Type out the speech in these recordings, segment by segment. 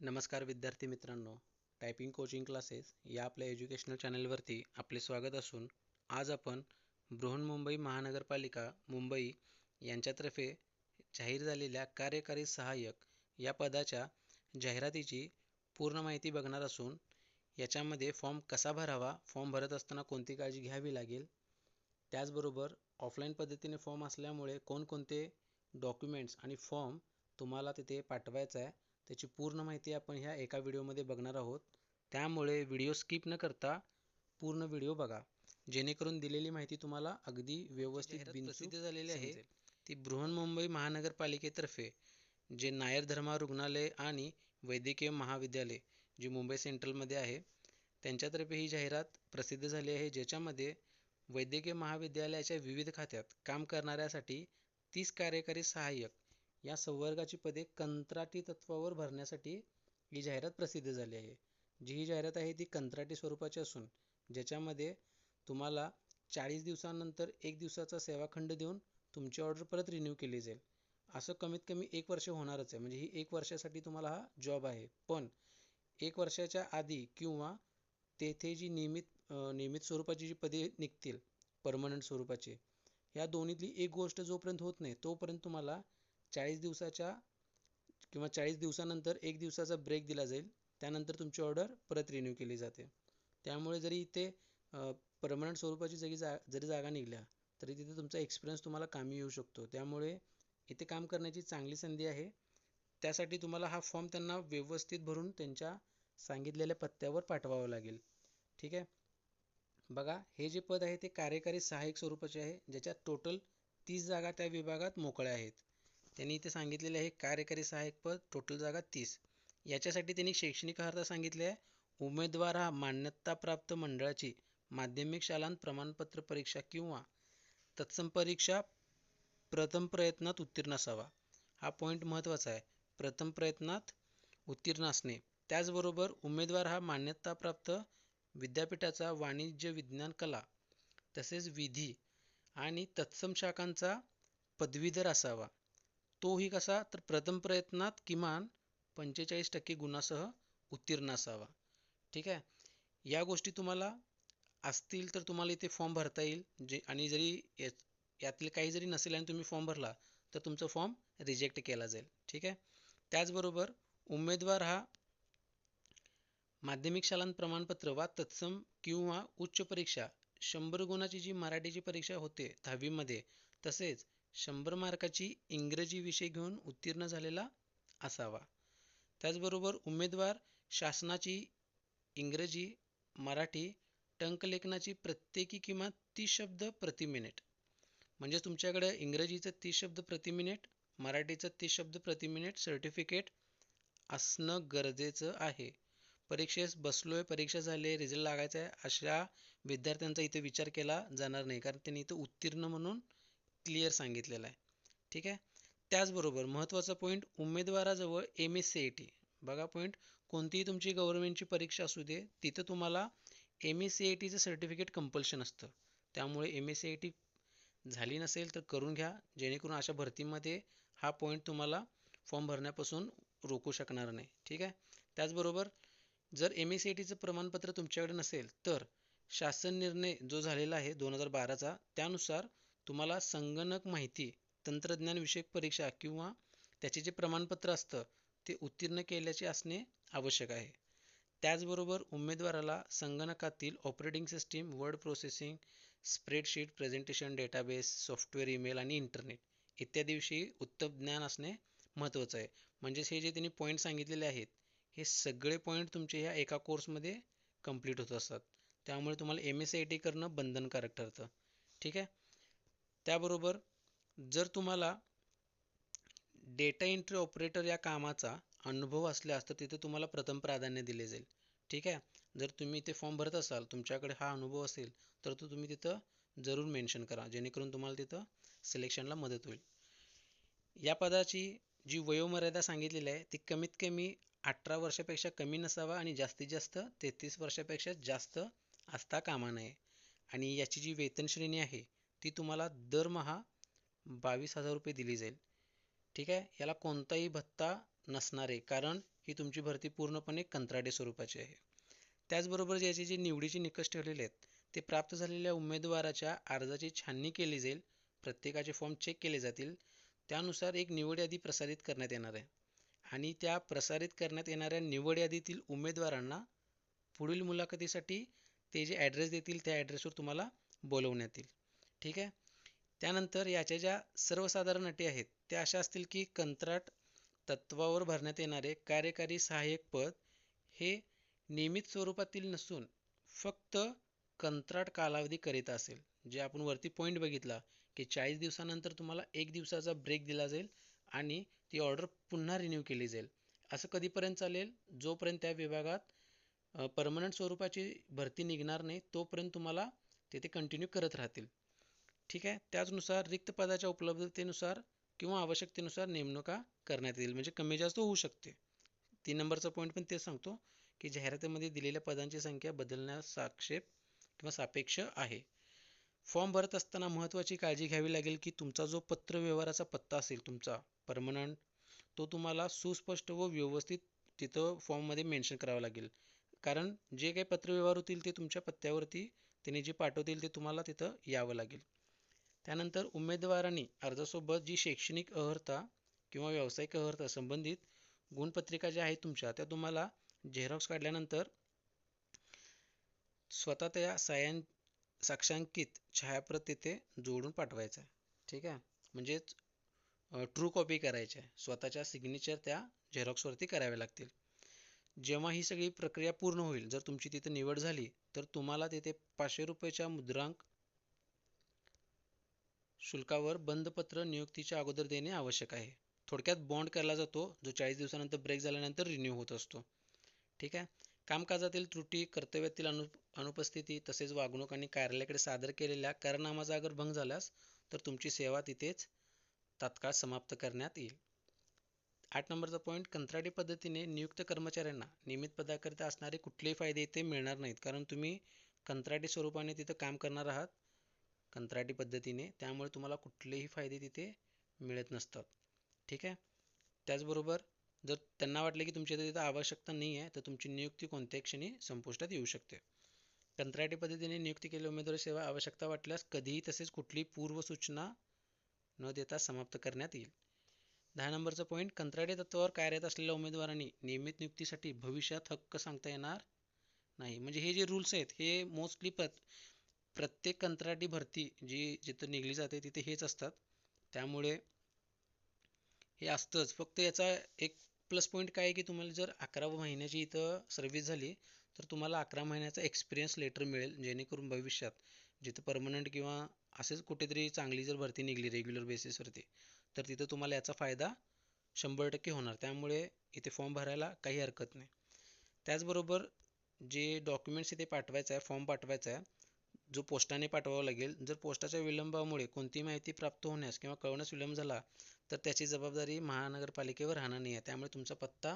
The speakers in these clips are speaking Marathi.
नमस्कार विद्यार्थी मित्रांनो. टायपिंग कोचिंग क्लासेस या आपल्या एज्युकेशनल चॅनलवरती आपले स्वागत असून आज आपण बृहन्मुंबई महानगरपालिका मुंबई यांच्यातर्फे जाहीर झालेल्या कार्यकारी सहाय्यक या पदाच्या जाहिरातीची पूर्ण माहिती बघणार असून याच्यामध्ये फॉर्म कसा भरावा फॉर्म भरत असताना कोणती काळजी घ्यावी लागेल त्याचबरोबर ऑफलाईन पद्धतीने फॉर्म असल्यामुळे कोणकोणते डॉक्युमेंट्स आणि फॉर्म तुम्हाला तिथे पाठवायचा आहे त्याची पूर्ण माहिती आपण ह्या एका व्हिडिओमध्ये बघणार आहोत. त्यामुळे व्हिडिओ स्किप न करता पूर्ण व्हिडिओ बघा. जेणेकरून दिलेली माहिती तुम्हाला अगदी व्यवस्थित प्रसिद्ध झालेली आहे. ती बृहन्मुंबई महानगरपालिकेतर्फे जे नायर धर्मा रुग्णालय आणि वैद्यकीय महाविद्यालय जे मुंबई सेंट्रलमध्ये आहे त्यांच्यातर्फे ही जाहिरात प्रसिद्ध झाली आहे ज्याच्यामध्ये वैद्यकीय महाविद्यालयाच्या विविध खात्यात काम करणाऱ्यासाठी तीस कार्यकारी सहाय्यक या संवर्गाची पदे कंत्राटी तत्वावर भरण्यासाठी ही जाहिरात प्रसिद्ध झाली आहे. जी ही जाहिरात आहे ती कंत्राटी स्वरूपाची असून ज्याच्यामध्ये तुम्हाला चाळीस दिवसानंतर एक दिवसाचा सेवाखंड देऊन तुमची ऑर्डर परत रिन्यू केली जाईल. असं कमीत कमी एक वर्ष होणारच आहे. म्हणजे ही एक वर्षासाठी तुम्हाला हा जॉब आहे. पण एक वर्षाच्या आधी किंवा तेथे जी नियमित नियमित स्वरूपाची जी पदे निघतील परमनंट स्वरूपाची ह्या दोन्हीतली एक गोष्ट जोपर्यंत होत नाही तोपर्यंत तुम्हाला चाळीस दिवसाच्या किंवा चाळीस दिवसानंतर एक दिवसाचा ब्रेक दिला जाईल. त्यानंतर तुमची ऑर्डर परत रिन्यू केली जाते. त्यामुळे जरी इथे परमनंट स्वरूपाची जरी जा जरी जागा निघल्या तरी तिथे तुमचा एक्सपिरियन्स तुम्हाला कामी येऊ शकतो. त्यामुळे इथे काम करण्याची चांगली संधी आहे. त्यासाठी तुम्हाला हा फॉर्म त्यांना व्यवस्थित भरून त्यांच्या सांगितलेल्या पत्त्यावर पाठवावं लागेल. ठीक आहे? बघा हे जे पद आहे ते कार्यकारी सहाय्यक स्वरूपाचे आहे ज्याच्यात टोटल तीस जागा त्या विभागात मोकळ्या आहेत. त्यांनी इथे सांगितलेले आहे कार्यकारी सहाय्यक पद टोटल जागा तीस. याच्यासाठी त्यांनी शैक्षणिक अर्हता सांगितले आहे. उमेदवार हा मान्यताप्राप्त मंडळाची माध्यमिक शालांत प्रमाणपत्र परीक्षा किंवा तत्सम परीक्षा प्रथम प्रयत्नात उत्तीर्ण असावा. हा पॉईंट महत्त्वाचा आहे. प्रथम प्रयत्नात उत्तीर्ण असणे. त्याचबरोबर उमेदवार हा मान्यताप्राप्त विद्यापीठाचा वाणिज्य विज्ञान कला तसेच विधी आणि तत्सम शाखांचा पदवीधर असावा. तोही कसा? तर प्रथम प्रयत्नात किमान पंचेचाळीस टक्के गुणासह उत्तीर्ण असावा. ठीक आहे? या गोष्टी तुम्हाला असतील तर तुम्हाला इथे फॉर्म भरता येईल. जे आणि जरी यातले काही जरी नसेल आणि तुम्ही फॉर्म भरला तर तुमचा फॉर्म रिजेक्ट केला जाईल. ठीक आहे? त्याचबरोबर उमेदवार हा माध्यमिक शालांत प्रमाणपत्र वा तत्सम किंवा उच्च परीक्षा शंभर गुणाची जी मराठीची परीक्षा होते दहावीमध्ये तसेच शंभर मार्काची इंग्रजी विषय घेऊन उत्तीर्ण झालेला असावा. त्याचबरोबर उमेदवार शासनाची इंग्रजी मराठी टंकलेखनाची प्रत्येकी किमान तीस शब्द प्रति मिनिट. म्हणजे तुमच्याकडे इंग्रजीचं तीस शब्द प्रति मिनिट मराठीचं तीस शब्द प्रति मिनिट सर्टिफिकेट असणं गरजेचं आहे. परीक्षेस बसलोय परीक्षा झाली रिझल्ट लागायचा आहे अशा विद्यार्थ्यांचा इथे विचार केला जाणार नाही. कारण त्यांनी इथं उत्तीर्ण म्हणून क्लिअर सांगितलेलं आहे. ठीक आहे? त्याचबरोबर महत्त्वाचा point उमेदवाराजवळ M S C A T बघा पॉईंट कोणतीही तुमची गव्हर्नमेंटची परीक्षा असू दे तिथं तुम्हाला एम एस सी आय टीचं सर्टिफिकेट कंपल्शन असतं. त्यामुळे M S C A T झाली नसेल तर करून घ्या. जेणेकरून अशा भरतीमध्ये हा पॉईंट तुम्हाला फॉर्म भरण्यापासून रोखू शकणार नाही. ठीक आहे? त्याचबरोबर जर एम एस सी आय टीचं प्रमाणपत्र तुमच्याकडे नसेल तर शासन निर्णय जो झालेला आहे दोन हजार बाराचा त्यानुसार तुम्हाला संगणक माहिती तंत्रज्ञानविषयक परीक्षा किंवा त्याचे जे प्रमाणपत्र असतं ते उत्तीर्ण केल्याचे असणे आवश्यक आहे. त्याचबरोबर उमेदवाराला संगणकातील operating system word processing spreadsheet presentation database software email आणि इंटरनेट इत्यादीविषयी उत्तम ज्ञान असणे महत्त्वाचं आहे. म्हणजेच हे जे त्यांनी पॉईंट सांगितलेले आहेत हे सगळे पॉईंट तुमचे ह्या एका कोर्समध्ये कंप्लीट होत असतात. त्यामुळे तुम्हाला M S C I T करणं बंधनकारक ठरतं. ठीक आहे? त्याबरोबर जर तुम्हाला डेटा एंट्री ऑपरेटर या कामाचा अनुभव असल्यास तर तिथे तुम्हाला प्रथम प्राधान्य दिले जाईल. ठीक आहे? जर तुम्ही इथे फॉर्म भरत असाल तुमच्याकडे हा अनुभव असेल तर तो तुम्ही तिथं जरूर मेन्शन करा जेणेकरून तुम्हाला तिथं सिलेक्शनला मदत होईल. या पदाची जी वयोमर्यादा सांगितलेली आहे ती कमीत कमी अठरा वर्षापेक्षा कमी नसावा आणि जास्तीत जास्त तेहतीस वर्षापेक्षा जास्त असता कामा नये. आणि याची जी वेतन श्रेणी आहे ती तुम्हाला दरमहा बावीस हजार रुपये दिली जाईल. ठीक आहे? याला कोणताही भत्ता नसणार आहे कारण ही तुमची भरती पूर्णपणे कंत्राटी स्वरूपाची आहे. त्याचबरोबर याचे जे निवडीचे निकष ठेवलेले आहेत ते प्राप्त झालेल्या उमेदवाराच्या अर्जाची छाननी केली जाईल प्रत्येकाचे फॉर्म चेक केले जातील त्यानुसार एक निवड यादी प्रसारित करण्यात येणार आहे. आणि त्या प्रसारित करण्यात येणाऱ्या निवड यादीतील उमेदवारांना पुढील मुलाखतीसाठी ते जे ॲड्रेस देतील त्या ॲड्रेसवर तुम्हाला बोलवण्यात येईल. ठीक आहे? त्यानंतर याच्या ज्या सर्वसाधारण अटी आहेत त्या अशा असतील की कंत्राट तत्वावर भरण्यात येणारे कार्यकारी सहाय्यक पद हे नियमित स्वरूपातील नसून फक्त कंत्राट कालावधीकरिता असेल. जे आपण वरती पॉईंट बघितला की चाळीस दिवसानंतर तुम्हाला एक दिवसाचा ब्रेक दिला जाईल आणि ती ऑर्डर पुन्हा रिन्यू केली जाईल. असं कधीपर्यंत चालेल? जोपर्यंत त्या विभागात परमनंट स्वरूपाची भरती निघणार नाही तोपर्यंत तुम्हाला तिथे कंटिन्यू करत राहतील. ठीक आहे? त्याचनुसार रिक्त पदाच्या उपलब्धतेनुसार किंवा आवश्यकतेनुसार नेमणुका करण्यात येईल म्हणजे कमी जास्त होऊ शकते. तीन नंबरचा पॉईंट पण ते सांगतो की जाहिरातीमध्ये दिलेल्या पदांची संख्या बदलण्यास साक्षेप किंवा सापेक्ष आहे. फॉर्म भरत असताना महत्त्वाची काळजी घ्यावी लागेल की तुमचा जो पत्र व्यवहाराचा पत्ता असेल तुमचा परमनंट तो तुम्हाला सुस्पष्ट व व्यवस्थित तिथं फॉर्ममध्ये मेन्शन करावं लागेल. कारण जे काही पत्रव्यवहार होतील ते तुमच्या पत्त्यावरती त्यांनी जे पाठवतील ते तुम्हाला तिथं यावं लागेल. त्यानंतर उमेदवारांनी अर्जासोबत जी शैक्षणिक अर्हता किंवा व्यावसायिक अर्हता संबंधित गुणपत्रिका ज्या आहेत तुमच्या त्या तुम्हाला झेरॉक्स काढल्यानंतर स्वतः त्या सायां साक्षांकित छायाप्रत तिथे जोडून पाठवायचा आहे. ठीक आहे? म्हणजेच ट्रू कॉपी करायची आहे. स्वतःच्या सिग्नेचर त्या झेरॉक्सवरती कराव्या लागतील. जेव्हा ही सगळी प्रक्रिया पूर्ण होईल जर तुमची तिथे निवड झाली तर तुम्हाला तिथे पाचशे रुपयाच्या मुद्रांक शुल्कावर बंदपत्र नियुक्तीच्या अगोदर देणे आवश्यक आहे. थोडक्यात बॉन्ड केला जातो जो चाळीस दिवसानंतर ब्रेक झाल्यानंतर रिन्यू होत असतो. ठीक आहे? कामकाजातील त्रुटी कर्तव्यातील अनु अनुपस्थिती तसेच वागणूक आणि कार्यालयाकडे सादर केलेल्या कारनामाचा अगर भंग झाल्यास तर तुमची सेवा तिथेच तात्काळ समाप्त करण्यात येईल. आठ नंबरचा पॉईंट कंत्राटी पद्धतीने नियुक्त कर्मचाऱ्यांना नियमित पदाकरिता असणारे कुठलेही फायदे इथे मिळणार नाहीत. कारण तुम्ही कंत्राटी स्वरूपाने तिथं काम करणार आहात. कंत्राटी पद्धतीने त्यामुळे तुम्हाला कुठलेही फायदे तिथे मिळत नसतात. ठीक आहे? त्याचबरोबर जर त्यांना वाटले की तुमच्या तिथं आवश्यकता नाही आहे तर तुमची नियुक्ती कोणत्याही क्षणी संपुष्टात येऊ शकते. कंत्राटी पद्धतीने नियुक्ती केलेल्या उमेदवारी सेवा आवश्यकता वाटल्यास कधीही तसेच कुठलीही पूर्वसूचना न देता समाप्त करण्यात येईल. दहा नंबरचा पॉईंट कंत्राटी तत्वावर कार्यरत असलेल्या उमेदवारांनी नियमित नियुक्तीसाठी भविष्यात हक्क सांगता येणार नाही. म्हणजे हे जे रूल्स आहेत हे मोस्टली प्रत्येक कंत्राटी भरती जी जिथं निघली जाते तिथे हेच असतात. त्यामुळे हे असतंच. फक्त याचा एक प्लस पॉईंट काय आहे की तुम्हाला जर अकरा महिन्याची इथं सर्व्हिस झाली तर तुम्हाला अकरा महिन्याचा एक्सपिरियन्स लेटर मिळेल जेणेकरून भविष्यात जिथं परमनंट किंवा असेच कुठेतरी चांगली जर भरती निघली रेग्युलर बेसिसवरती तर तिथं तुम्हाला याचा फायदा शंभर टक्के होणार. त्यामुळे इथे फॉर्म भरायला काही हरकत नाही. त्याचबरोबर जे डॉक्युमेंट्स इथे पाठवायचं आहे फॉर्म पाठवायचा आहे जो पोस्टाने पाठवावा लागेल. जर पोस्टाच्या विलंबामुळे कोणती माहिती प्राप्त होण्यास किंवा कळवण्यास विलंब झाला तर त्याची जबाबदारी महानगरपालिकेवर राहणार नाही आहे. त्यामुळे तुमचा पत्ता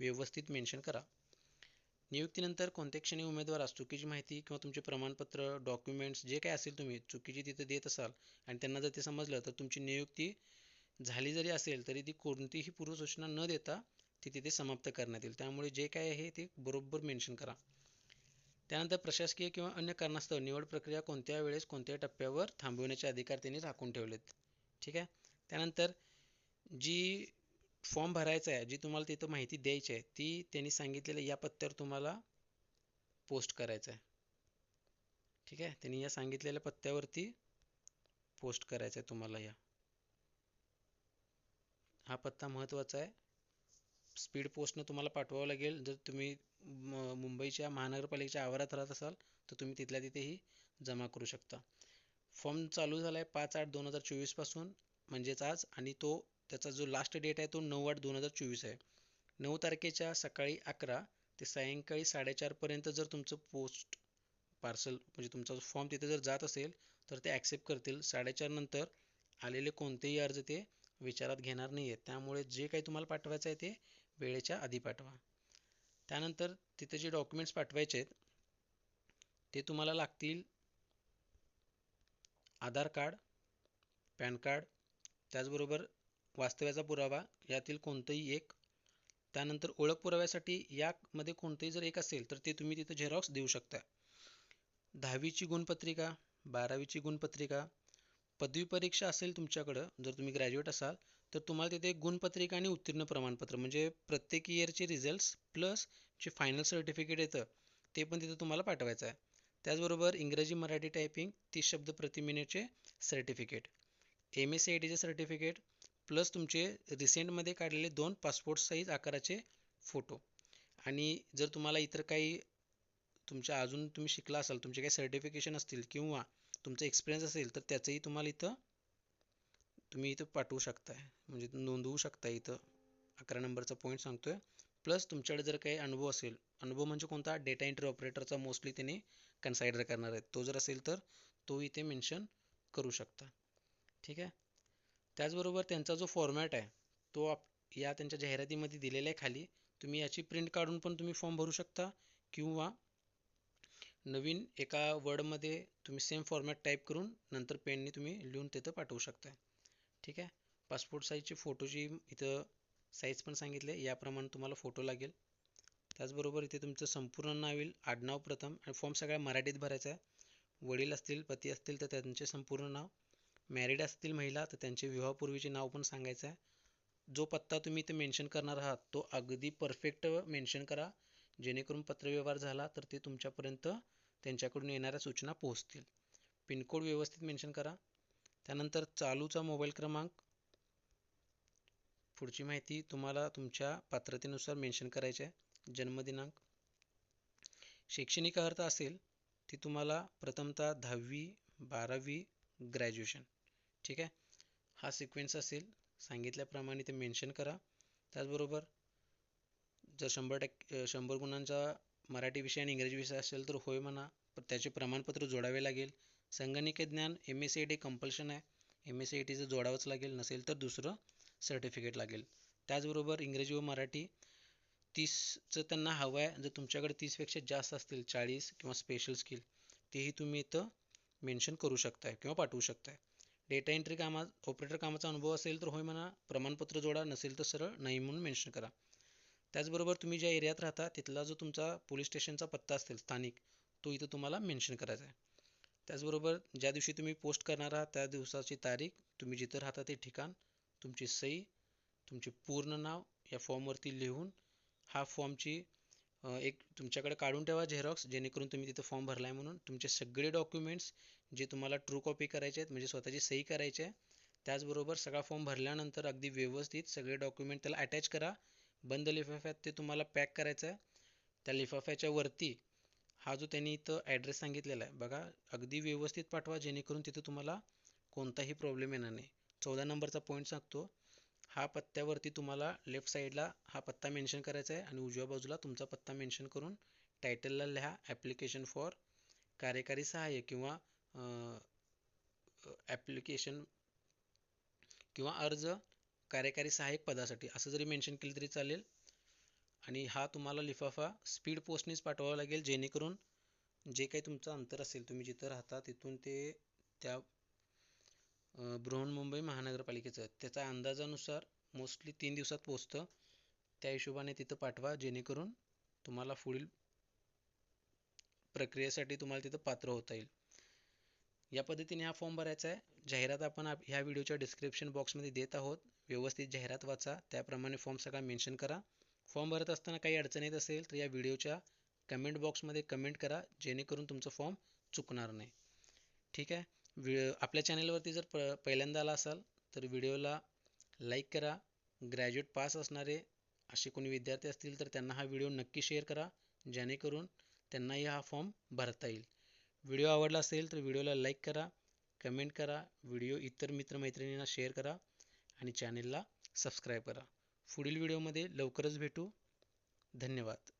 व्यवस्थित मेन्शन करा. नियुक्तीनंतर कोणत्या क्षणी उमेदवारास चुकीची माहिती किंवा तुमचे प्रमाणपत्र डॉक्युमेंट्स जे काय असेल तुम्ही चुकीची तिथे देत असाल आणि त्यांना जर ते समजलं तर तुमची नियुक्ती झाली जरी असेल तरी ती कोणतीही पूर्वसूचना न देता ती तिथे समाप्त करण्यात येईल. त्यामुळे जे काय आहे ते बरोबर मेन्शन करा. त्यानंतर प्रशासकीय किंवा अन्य कारणास्तव निवड प्रक्रिया कोणत्या वेळेस कोणत्या टप्प्यावर थांबविण्याचे अधिकार त्यांनी राखून ठेवलेत. ठीक आहे? त्यानंतर जी फॉर्म भरायचा आहे जी तुम्हाला तिथं माहिती द्यायची आहे ती त्यांनी सांगितलेल्या या पत्त्यावर तुम्हाला पोस्ट करायचं आहे. ठीक आहे? त्यांनी या सांगितलेल्या पत्त्यावरती पोस्ट करायचं आहे तुम्हाला या. हा पत्ता महत्त्वाचा आहे. स्पीड पोस्टनं तुम्हाला पाठवावं लागेल. जर तुम्ही मुंबईच्या महानगरपालिकेच्या आवारात राहत असाल तर तुम्ही तिथल्या तिथेही जमा करू शकता. फॉर्म चालू झाला आहे पाच आठ दोन हजार चोवीसपासून म्हणजेच आज आणि तो त्याचा जो लास्ट डेट आहे तो नऊ आठ दोन हजार चोवीस आहे. नऊ तारखेच्या सकाळी अकरा ते सायंकाळी साडेचारपर्यंत जर तुमचं पोस्ट पार्सल म्हणजे तुमचा जो फॉर्म तिथे जर जात असेल तर ते ॲक्सेप्ट करतील. साडेचार नंतर आलेले कोणतेही अर्ज ते विचारात घेणार नाही आहेत त्यामुळे जे काही तुम्हाला पाठवायचं आहे ते वेळेच्या आधी पाठवा. त्यानंतर तिथे जे डॉक्युमेंट्स पाठवायचे आहेत ते तुम्हाला लागतील आधार कार्ड पॅन कार्ड त्याचबरोबर वास्तव्याचा पुरावा यातील कोणतंही एक. त्यानंतर ओळख पुराव्यासाठी यामध्ये कोणतंही जर एक असेल तर ते तुम्ही तिथं झेरॉक्स देऊ शकता. दहावीची गुणपत्रिका बारावीची गुणपत्रिका पदवी परीक्षा असेल तुमच्याकडं जर तुम्ही ग्रॅज्युएट असाल तर तुम्हाला तिथे गुणपत्रिका आणि उत्तीर्ण प्रमाणपत्र म्हणजे प्रत्येक इयरचे रिझल्ट्स प्लस जे फायनल सर्टिफिकेट येतं ते पण तिथं तुम्हाला पाठवायचं आहे. त्याचबरोबर इंग्रजी मराठी टायपिंग तीस शब्द प्रति मिनिटचे certificate M S C I टीचे सर्टिफिकेट प्लस तुमचे रिसेंटमध्ये काढलेले दोन पासपोर्ट साईज आकाराचे फोटो आणि जर तुम्हाला इतर काही तुमच्या अजून तुम्ही शिकला असाल तुमचे काही सर्टिफिकेशन असतील किंवा तुमचा एक्सपिरियन्स असेल तर त्याचंही तुम्हाला इथं तुम्ही इथं पाठवू शकताय. म्हणजे नोंदवू शकता इथं. अकरा नंबरचा पॉईंट सांगतोय. प्लस तुमच्याकडे जर काही अनुभव असेल अनुभव म्हणजे कोणता? डेटा एंट्री ऑपरेटरचा मोस्टली त्यांनी कन्सायडर करणार आहेत. तो जर असेल तर तो इथे मेन्शन करू शकता. ठीक आहे? त्याचबरोबर त्यांचा जो फॉर्मॅट आहे तो आप या त्यांच्या जाहिरातीमध्ये दिलेला आहे खाली. तुम्ही याची प्रिंट काढून पण तुम्ही फॉर्म भरू शकता. किंवा नवीन एका वर्डमध्ये तुम्ही सेम फॉर्मॅट टाईप करून नंतर पेनने तुम्ही लिहून तिथं पाठवू शकता ठीक आहे? पासपोर्ट साईजची फोटोची इथं साईज पण सांगितले याप्रमाणे तुम्हाला फोटो लागेल. त्याचबरोबर इथे तुमचं संपूर्ण नाव येईल आडनाव प्रथम. आणि फॉर्म सगळ्या मराठीत भरायचा आहे. वडील असतील पती असतील तर त्यांचे संपूर्ण नाव. मॅरिड असतील महिला तर त्यांचे विवाहपूर्वीचे नाव पण सांगायचं आहे. जो पत्ता तुम्ही इथे मेन्शन करणार आहात तो अगदी परफेक्ट मेन्शन करा. जेणेकरून पत्रव्यवहार झाला तर ते तुमच्यापर्यंत त्यांच्याकडून येणाऱ्या सूचना पोहोचतील. पिनकोड व्यवस्थित मेन्शन करा. त्यानंतर चालूचा मोबाईल क्रमांक. पुढची माहिती तुम्हाला तुमच्या पात्रतेनुसार मेन्शन करायची आहे. जन्मदिनांक. शैक्षणिक अर्थ असेल ती तुम्हाला प्रथमतः दहावी बारावी ग्रॅज्युएशन ठीक आहे? हा सिक्वेन्स असेल सांगितल्याप्रमाणे ते मेन्शन करा. त्याचबरोबर जर शंभर टक्के शंभर गुणांचा मराठी विषय आणि इंग्रजी विषय असेल तर होय म्हणा. त्याचे प्रमाणपत्र जोडावे लागेल. संगणकीय ज्ञान M S C I T compulsion आहे. एम एस सी आय टीचं जोडावंच लागेल नसेल तर दुसरं सर्टिफिकेट लागेल. त्याचबरोबर इंग्रजी व मराठी तीसचं त्यांना हवं आहे. जर तुमच्याकडे तीसपेक्षा जास्त असतील चाळीस किंवा स्पेशल स्किल तेही तुम्ही इथं मेन्शन करू शकताय किंवा पाठवू शकताय. डेटा एंट्री कामा ऑपरेटर कामाचा अनुभव असेल तर होय म्हणा प्रमाणपत्र जोडा नसेल तर सरळ नाही म्हणून मेन्शन करा. त्याचबरोबर तुम्ही ज्या एरियात राहता तिथला जो तुमचा पोलीस स्टेशनचा पत्ता असेल स्थानिक तो इथं तुम्हाला मेन्शन करायचा आहे. त्याचबरोबर ज्या दिवशी तुम्ही पोस्ट करणार आहात त्या दिवसाची तारीख तुम्ही जिथं राहता ते ठिकाण तुमची सही तुमचे पूर्ण नाव या फॉर्मवरती लिहून हा फॉर्मची एक तुमच्याकडे काढून ठेवा झेरॉक्स जेणेकरून तुम्ही तिथं फॉर्म भरला आहे म्हणून. तुमचे सगळे डॉक्युमेंट्स जे तुम्हाला ट्रू कॉपी करायचे आहेत म्हणजे स्वतःची सही करायची आहे त्याचबरोबर सगळा फॉर्म भरल्यानंतर अगदी व्यवस्थित सगळे डॉक्युमेंट त्याला अटॅच करा. बंद लिफाफ्यात ते तुम्हाला पॅक करायचं आहे त्या लिफाफ्याच्या वरती हा जो त्यांनी इथं ॲड्रेस सांगितलेला आहे बघा अगदी व्यवस्थित पाठवा जेणेकरून तिथं तुम्हाला कोणताही प्रॉब्लेम येणार नाही. चौदा नंबरचा पॉईंट सांगतो हा पत्त्यावरती तुम्हाला लेफ्ट साईडला हा पत्ता मेन्शन करायचा आहे आणि उजव्या बाजूला तुमचा पत्ता मेन्शन करून टायटलला लिहा ॲप्लिकेशन फॉर कार्यकारी सहाय्य किंवा ॲप्लिकेशन किंवा अर्ज कार्यकारी सहाय्यक पदासाठी. असं जरी मेन्शन केलं तरी चालेल. आणि हा तुम्हाला लिफाफा स्पीड पोस्टनेच पाठवावा लागेल जेणेकरून जे काही तुमचं अंतर असेल तुम्ही जिथं राहता तिथून ते त्या बृहन्मुंबई महानगरपालिकेचं त्याचा अंदाजानुसार मोस्टली तीन दिवसात पोचतं त्या हिशोबाने तिथं पाठवा जेणेकरून तुम्हाला पुढील प्रक्रियेसाठी तुम्हाला तिथं पात्र होता येईल. या पद्धतीने हा फॉर्म भरायचा आहे. जाहिरात आपण ह्या व्हिडिओच्या डिस्क्रिप्शन बॉक्समध्ये देत आहोत. व्यवस्थित जाहिरात वाचा. त्याप्रमाणे फॉर्म सगळा मेन्शन करा. फॉर्म भरत असताना काही अडचण येत असेल तर या व्हिडिओच्या कमेंट बॉक्समध्ये कमेंट करा जेणेकरून तुमचं फॉर्म चुकणार नाही. ठीक आहे? वि आपल्या चॅनलवरती जर प पहिल्यांदा आला असाल तर व्हिडिओला लाईक करा. ग्रॅज्युएट पास असणारे असे कोणी विद्यार्थी असतील तर त्यांना हा व्हिडिओ नक्की शेअर करा जेणेकरून त्यांनाही हा फॉर्म भरता येईल. व्हिडिओ आवडला असेल तर व्हिडिओला लाईक करा कमेंट करा व्हिडिओ इतर मित्रमैत्रिणींना शेअर करा आणि चॅनेलला सबस्क्राईब करा. पुढील व्हिडिओमध्ये लवकरच भेटू. धन्यवाद.